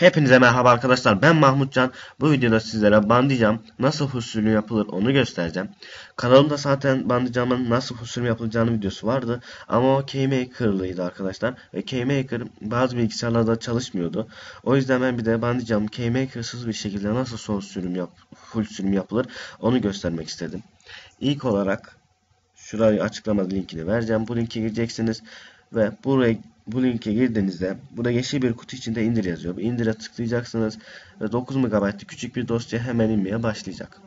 Hepinize merhaba arkadaşlar. Ben Mahmutcan. Bu videoda sizlere bandicam nasıl husulü yapılır onu göstereceğim. Kanalımda zaten bandicamın nasıl husulü yapılacağını videosu vardı. Ama o KeyMaker'lıydı arkadaşlar. Ve KeyMaker bazı bilgisayarlarda çalışmıyordu. O yüzden ben bir de bandicam KeyMaker'sız bir şekilde nasıl son sürüm yap full sürüm yapılır onu göstermek istedim. İlk olarak şurayı açıklama linkini vereceğim. Bu linke gireceksiniz ve buraya bu linke girdiğinizde burada yeşil bir kutu içinde indir yazıyor. İndire tıklayacaksınız ve 9 MB'lık küçük bir dosya hemen inmeye başlayacak.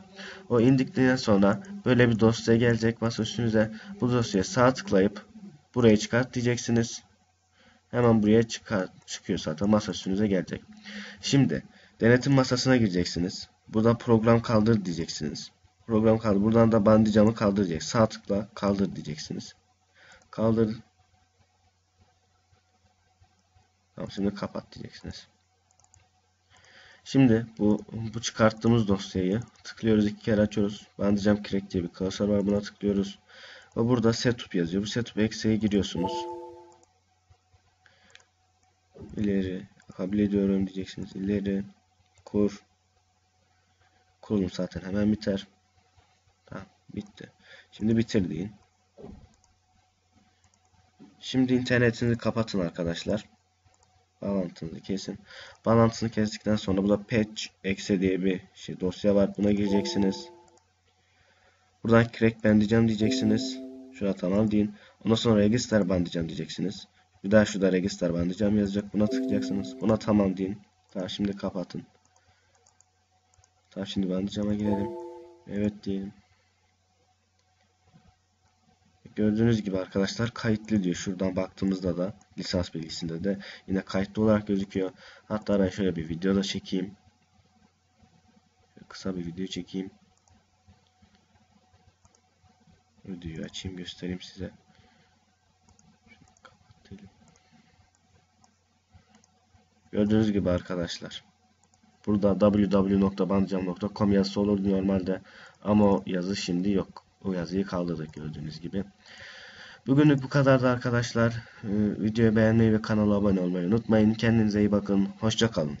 O indikten sonra böyle bir dosya gelecek masa. Bu dosyaya sağ tıklayıp buraya çıkart diyeceksiniz. Hemen buraya çıkar, çıkıyor zaten masa üstünüze gelecek. Şimdi denetim masasına gireceksiniz. Burada program kaldır diyeceksiniz. Program kaldır. Buradan da bandicamı kaldır diyecek. Sağ tıkla kaldır diyeceksiniz. Kaldır Tamam şimdi kapat diyeceksiniz. Şimdi bu bu çıkarttığımız dosyayı tıklıyoruz iki kere açıyoruz. Ben diyeceğim crack diye bir klasör var buna tıklıyoruz. Ve burada setup yazıyor. Bu setup eksiğe giriyorsunuz. İleri kabul ediyorum diyeceksiniz. İleri kur. Kurulum zaten hemen biter. Tamam bitti. Şimdi bitir deyin. Şimdi internetinizi kapatın arkadaşlar. Bağlantınızı kesin. Bağlantısını kestikten sonra burada patch exe diye bir şey dosya var. Buna gireceksiniz. Buradan crack bandicam diyeceksiniz. Şurada tamam deyin. Ondan sonra register bandicam diyeceksiniz. Bir daha şurada register bandicam yazacak. Buna tıklayacaksınız. Buna tamam deyin. Tamam şimdi kapatın. Tamam şimdi bandicama girelim. Evet diyelim. Gördüğünüz gibi arkadaşlar kayıtlı diyor. Şuradan baktığımızda da lisans bilgisinde de yine kayıtlı olarak gözüküyor. Hatta ben şöyle bir video da çekeyim. Kısa bir video çekeyim. Videoyu açayım göstereyim size. Gördüğünüz gibi arkadaşlar. Burada www.bandcam.com yazısı olur normalde ama o yazı şimdi yok. O yazıyı kaldırdık gördüğünüz gibi. Bugünlük bu kadardı arkadaşlar. Ee, videoyu beğenmeyi ve kanala abone olmayı unutmayın. Kendinize iyi bakın. Hoşçakalın.